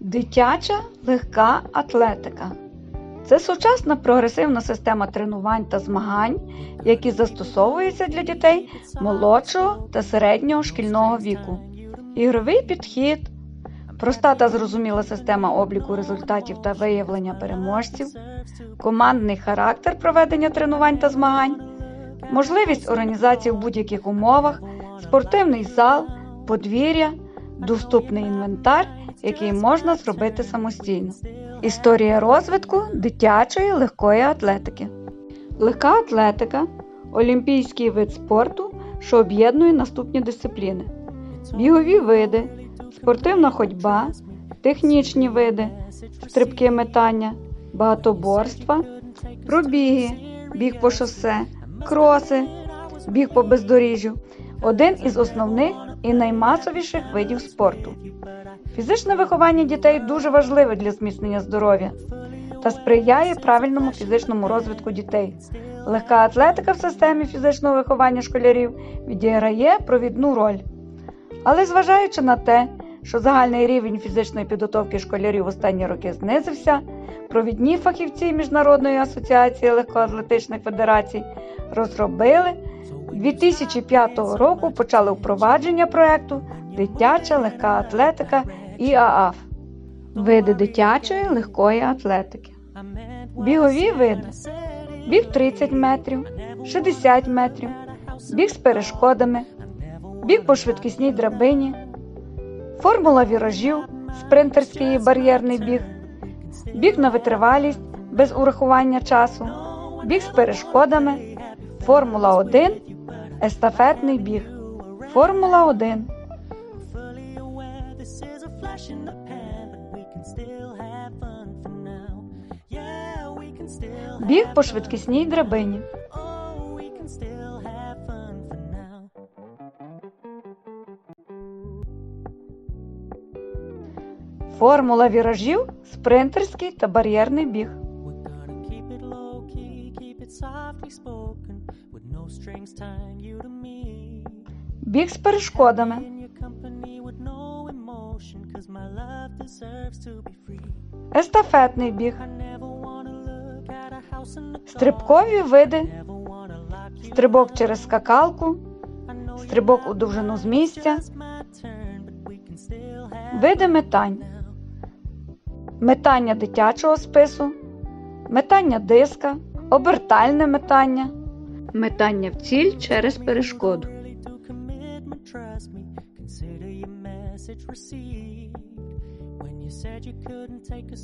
Дитяча легка атлетика це сучасна прогресивна система тренувань та змагань, які застосовуються для дітей молодшого та середнього шкільного віку. Ігровий підхід, проста та зрозуміла система обліку результатів та виявлення переможців, командний характер проведення тренувань та змагань, можливість організації в будь-яких умовах, спортивний зал, подвір'я, доступний інвентар, який можна зробити самостійно. Історія розвитку дитячої легкої атлетики. Легка атлетика олімпійський вид спорту, що об'єднує наступні дисципліни: бігові види, спортивна ходьба, технічні види, стрибки метання, багатоборства, пробіги, біг по шосе, кроси, біг по бездоріжжю один із основних і наймасовіших видів спорту. Фізичне виховання дітей дуже важливе для зміцнення здоров'я та сприяє правильному фізичному розвитку дітей. Легка атлетика в системі фізичного виховання школярів відіграє провідну роль. Але зважаючи на те, що загальний рівень фізичної підготовки школярів останні роки знизився, провідні фахівці Міжнародної асоціації легкоатлетичних федерацій розробили 2005 року почали впровадження проекту Дитяча легка атлетика ІААФ. Види дитячої легкої атлетики. Бігові види. Біг 30 метрів, 60 метрів, біг з перешкодами, біг по швидкісній драбині, формула віражів, спринтерський і бар'єрний біг, біг на витривалість без урахування часу, біг з перешкодами, Формула 1 естафетний біг. Формула 1 fully aware this is a flash in the pan, but we can still have fun for now. Yeah, we can still Біг по швидкісній драбині. Oh. Формула віражів спринтерський та бар'єрний біг. Біг з перешкодами. Естафетний біг. Стрибкові види. Стрибок через скакалку. Стрибок у довжину з місця. Види метань. Метання дитячого спису. Метання диска. Обертальне метання. Метання в ціль через перешкоду. Couldn't take a